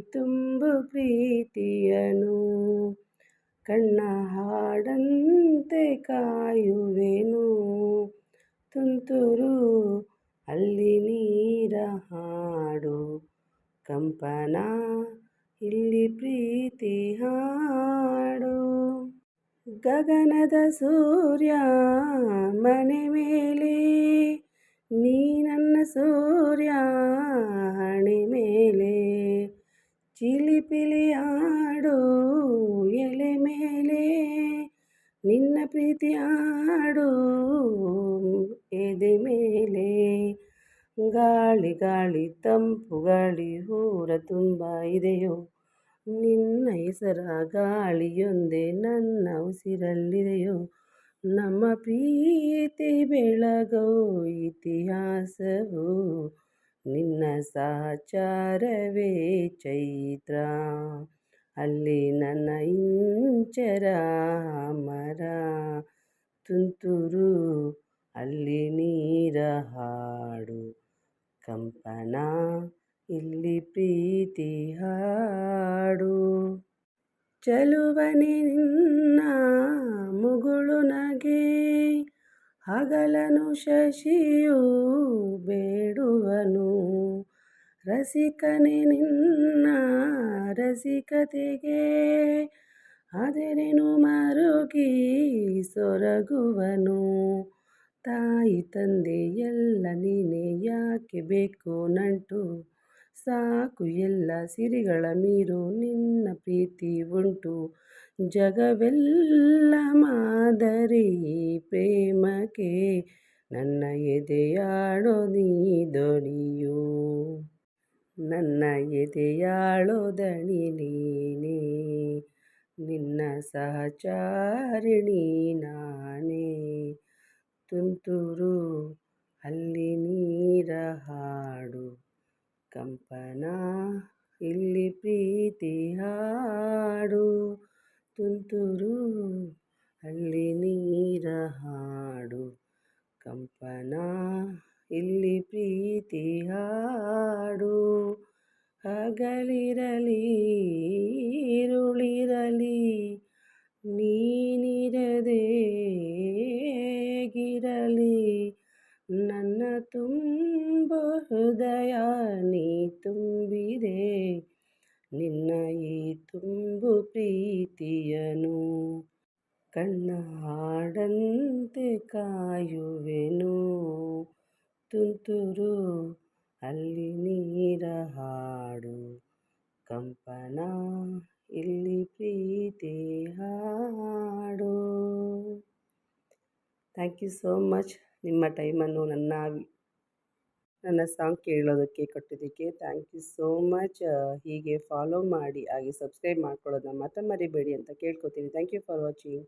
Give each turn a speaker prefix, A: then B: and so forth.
A: ತುಂಬು ಪ್ರೀತಿಯನು. ಕಣ್ಣ ಹಾಡಂತೆ ಕಾಯುವೆನು. ತುಂತುರು ಅಲ್ಲಿ ನೀರ ಹಾಡು. ಕಂಪನ ಇಲ್ಲಿ ಪ್ರೀತಿ ಹಾಡು. ಗಗನದ ಸೂರ್ಯ ಮನೆ ಮೇಲೆ, ನೀ ನನ್ನ ಸೂರ್ಯ ಚಿಲಿಪಿಲಿ ಆಡೋ ಎಲೆ ಮೇಲೆ, ನಿನ್ನ ಪ್ರೀತಿ ಆಡು ಎದೆ ಮೇಲೆ. ಗಾಳಿ ಗಾಳಿ, ತಂಪು, ಗಾಳಿ ಹೂರ ತುಂಬ ಇದೆಯೋ. ನಿನ್ನ ಹೆಸರ ಗಾಳಿಯೊಂದೇ ನನ್ನ ಉಸಿರಲ್ಲಿದೆಯೋ. ನಮ್ಮ ಪ್ರೀತಿ ಬೆಳಗೋ ಇತಿಹಾಸವು. ನಿನ್ನ ಸಹಚಾರವೇ ಚೈತ್ರ ಅಲ್ಲಿ ನನ್ನ ಇಂಚರ ಮರ ತುಂತುರು ಅಲ್ಲಿ ನೀರ ಹಾಡು ಕಂಪನ ಇಲ್ಲಿ ಪ್ರೀತಿ ಹಾಡು ಚಲುವನೆ ನಿನ್ನ ಮುಗುಳು ನಗೆ ಹಗಲನು ಶಶಿಯು ಬೇಡುವನು. ರಸಿಕನೆ ನಿನ್ನ ರಸಿಕತೆಗೆ ಅದರೆನು ಮರುಗಿ ಸೊರಗುವನು. ತಾಯಿ ತಂದೆ ಎಲ್ಲ ನೀನೆ ಯಾಕೆ ಬೇಕು ನಂಟು. ಸಾಕು ಎಲ್ಲ ಸಿರಿಗಳ ಮೀರು ನಿನ್ನ ಪ್ರೀತಿ ಉಂಟು. ಜಗವೆಲ್ಲ ಮಾದರಿ ಪ್ರೇಮಕ್ಕೆ ನನ್ನ ಎದೆಯಾಳೋ ನೀ ದಣಿಯು? ನನ್ನ ಎದೆಯಾಳೋ ದಣಿ ನೀನೇ? ನಿನ್ನ ಸಹಚಾರಿಣಿ ನಾನೇ? ತುಂತುರು ಅಲ್ಲಿ ನೀರ ಹಾಡು, ಕಂಪನ ಇಲ್ಲಿ ಪ್ರೀತಿ ಹಾಡು, ತುಂತುರು ಅಲ್ಲಿ ನೀರ ಹಾಡು. ಕಂಪನ, ಇಲ್ಲಿ ಪ್ರೀತಿ ಹಾಡು. ಹಗಲಿರಲಿ, ಇರುಳಿರಲಿ ನೀನಿರದೆ ಗಿರಲಿ ನನ್ನ ತುಂಬ ಹೃದಯ ನೀ ತುಂಬಿದೆ, ನಿನ್ನ ಈ ತುಂಬು ಪ್ರೀತಿಯನು. ಕಣ್ಣ ಹಾಡಂತೆ ಕಾಯುವೆನು. ತುಂತುರು ಅಲ್ಲಿ ನೀರ ಹಾಡು. ಕಂಪನ ಇಲ್ಲಿ ಪ್ರೀತಿ ಹಾಡು. ಥ್ಯಾಂಕ್ ಯು ಸೋ ಮಚ್ ನಿಮ್ಮ ಟೈಮನ್ನು ನನ್ನ ನನ್ನ ಸಾಂಗ್ ಕೇಳೋದಕ್ಕೆ ಕೊಟ್ಟಿದ್ದಕ್ಕೆ ಥ್ಯಾಂಕ್ ಯು ಸೋ ಮಚ್ ಹೀಗೆ ಫಾಲೋ ಮಾಡಿ, ಹಾಗೆ ಸಬ್ಸ್ಕ್ರೈಬ್ ಮಾಡ್ಕೊಳ್ಳೋದನ್ನ ಮಾತ್ರ ಮರಿಬೇಡಿ ಅಂತ ಕೇಳ್ಕೊತೀನಿ. Thank you for watching